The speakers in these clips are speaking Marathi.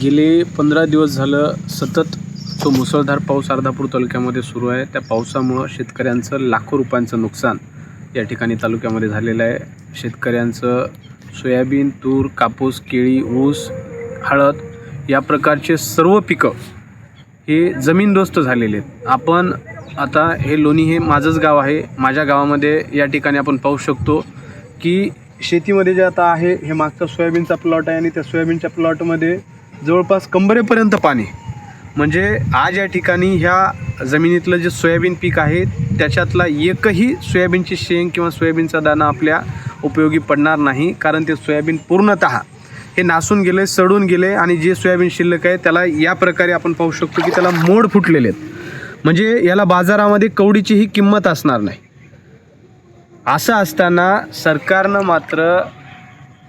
गेले पंधरा दिवस झालं सतत जो मुसळधार पाऊस अर्धापूर तालुक्यामध्ये सुरू आहे. त्या पावसामुळं शेतकऱ्यांचं लाखो रुपयांचं नुकसान या ठिकाणी तालुक्यामध्ये झालेलं आहे. शेतकऱ्यांचं सोयाबीन तूर कापूस केळी ऊस हळद या प्रकारचे सर्व पिकं हे जमीनदोस्त झालेले आहेत. आपण आता हे लोणी हे माझंच गाव आहे. माझ्या गावामध्ये या ठिकाणी आपण पाहू शकतो की शेतीमध्ये जे आता आहे हे मागचा सोयाबीनचा प्लॉट आहे आणि त्या सोयाबीनच्या प्लॉटमध्ये जवळपास कंबरेपर्यंत पाणी. म्हणजे आज या ठिकाणी ह्या जमिनीतलं जे सोयाबीन पीक आहे त्याच्यातला एकही सोयाबीनची शेंग किंवा सोयाबीनचा दाणा आपल्या उपयोगी पडणार नाही कारण ते सोयाबीन पूर्णतः हे नासून गेले सडून गेले आणि जे सोयाबीन शिल्लक आहे त्याला या प्रकारे आपण पाहू शकतो की त्याला मोड फुटलेले आहेत. म्हणजे याला बाजारामध्ये कवडीचीही किंमत असणार नाही. असं असताना सरकारनं मात्र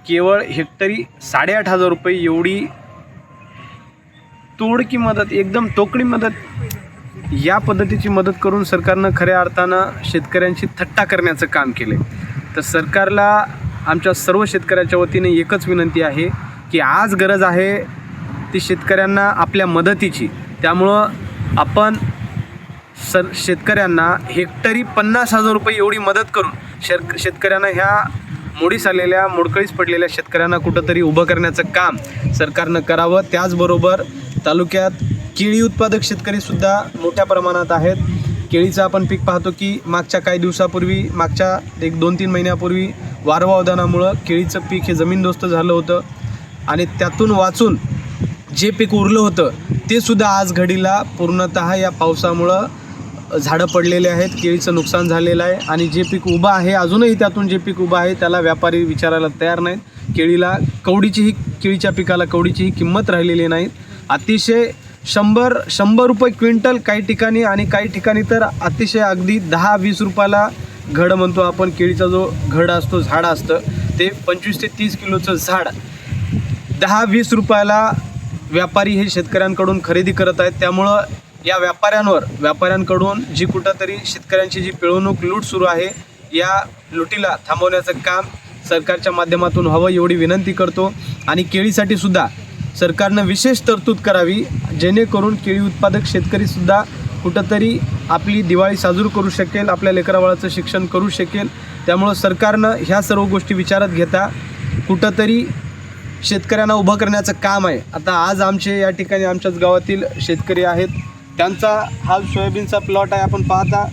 केवळ हेक्टरी साडेआठ हजार रुपये एवढी तोडकी मदत एकदम तोकडी मदत या पद्धतीची मदत करून सरकारनं खऱ्या अर्थानं शेतकऱ्यांची थट्टा करण्याचं काम केलं तर सरकारला आमच्या सर्व शेतकऱ्याच्या वतीने एकच विनंती आहे की आज गरज आहे ती शेतकऱ्यांना आपल्या मदतीची. त्यामुळं आपण सर शेतकऱ्यांना हेक्टरी पन्नास हजार रुपये एवढी मदत करून शेत शेतकऱ्यांना ह्या मोडीस आलेल्या मोडकळीस पडलेल्या शेतकऱ्यांना कुठंतरी उभं करण्याचं काम सरकारनं करावं. त्याचबरोबर तालुक्यात केळी उत्पादक शेतकरीसुद्धा मोठ्या प्रमाणात आहेत. केळीचं आपण पीक पाहतो की मागच्या काही दिवसापूर्वी मागच्या एक दोन तीन महिन्यापूर्वी वारवावदानामुळं केळीचं पीक हे जमीनदोस्त झालं होतं. आणि त्यातून वाचून जे पीक उरलं होतं ते सुद्धा आज घडीला पूर्णतः या पावसामुळं झाडं पडलेले आहेत. केळीचं नुकसान झालेलं आहे. आणि जे पीक उभं आहे अजूनही त्यातून जे पीक उभं आहे त्याला व्यापारी विचारायला तयार नाहीत. केळीला कवडीचीही केळीच्या पिकाला कवडीचीही किंमत राहिलेली नाही अतिशय शंभर शंभर रुपये क्विंटल काही ठिकाणी आणि काही ठिकाणी तर अतिशय अगदी दहा वीस रुपयाला घड म्हणतो आपण. केळीचा जो घड असतो झाड असतं ते पंचवीस ते तीस किलोचं झाड दहा वीस रुपयाला व्यापारी हे शेतकऱ्यांकडून खरेदी करत आहेत. त्यामुळं या व्यापाऱ्यांवर व्यापाऱ्यांकडून जी कुठंतरी शेतकऱ्यांची जी पिळवणूक लूट सुरू आहे या लुटीला थांबवण्याचं काम सरकारच्या माध्यमातून हवं एवढी विनंती करतो. आणि केळीसाठी सुद्धा सरकारनं विशेष तरतूद करावी जेणेकरून केळी उत्पादक शेतकरीसुद्धा कुठंतरी आपली दिवाळी साजरी करू शकेल आपल्या लेकराबाळाचं शिक्षण करू शकेल. त्यामुळं सरकारनं ह्या सर्व गोष्टी विचारात घेता कुठंतरी शेतकऱ्यांना उभं करण्याचं काम आहे. आता आज आमचे या ठिकाणी आमच्याच गावातील शेतकरी आहेत. त्यांचा हा सोयाबीनचा प्लॉट आहे. आपण पाहता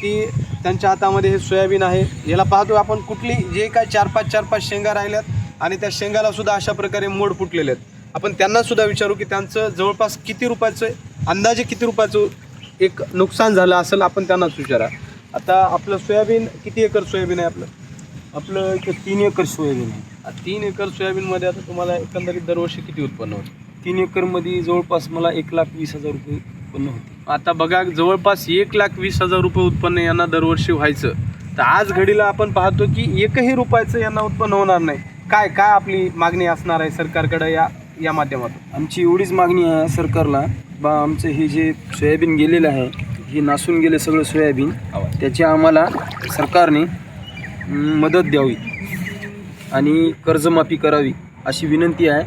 की त्यांच्या हातामध्ये हे सोयाबीन आहे. याला पाहतो आपण कुठली जे काय चार पाच चार पाच शेंगा राहिल्यात आणि त्या शेंगालासुद्धा अशा प्रकारे मोड फुटलेले आहेत. आपण त्यांना सुद्धा विचारू की त्यांचं जवळपास किती रुपयाचं अंदाजे किती रुपयाचं एक नुकसान झालं असेल आपण त्यांनाच विचारा. आता आपलं सोयाबीन किती एकर सोयाबीन आहे आपलं? आपलं इथं तीन एकर सोयाबीन आहे. तीन एकर सोयाबीनमध्ये आता तुम्हाला एकंदरीत दरवर्षी किती उत्पन्न होतं? तीन एकरमध्ये जवळपास मला एक लाख वीस हजार रुपये उत्पन्न होते. आता बघा जवळपास एक लाख वीस हजार रुपये उत्पन्न यांना दरवर्षी व्हायचं. तर आज घडीला आपण पाहतो की एकही रुपयाचं यांना उत्पन्न होणार नाही. काय काय आपली मागणी असणार आहे सरकारकडे या या माध्यमातून. आमची एवढीच मागणी आहे सरकारला. बा आमचं हे जे सोयाबीन गेलेलं आहे हे नासून गेले सगळं सोयाबीन त्याची आम्हाला सरकारने मदत द्यावी आणि कर्जमाफी करावी अशी विनंती आहे.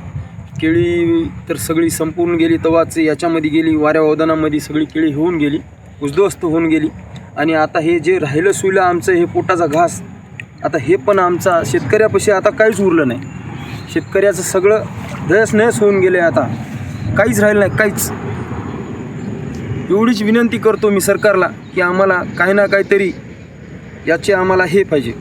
केळी तर सगळी संपूर्ण गेली तवाच याच्यामध्ये गेली वाऱ्या वदानामध्ये सगळी केळी होऊन गेली उद्ध्वस्त होऊन गेली. आणि आता हे जे राहिलं सुईलं आमचं हे पोटाचा घास आता हे पण आमचा शेतकऱ्यापाशी आता काहीच उरलं नाही. शेतकऱ्याचं सगळं दयस नयस होऊन गेले आता. काहीच राहिलं नाही काहीच. एवढीच विनंती करतो मी सरकारला की आम्हाला काही ना काहीतरी याचे आम्हाला हे पाहिजे.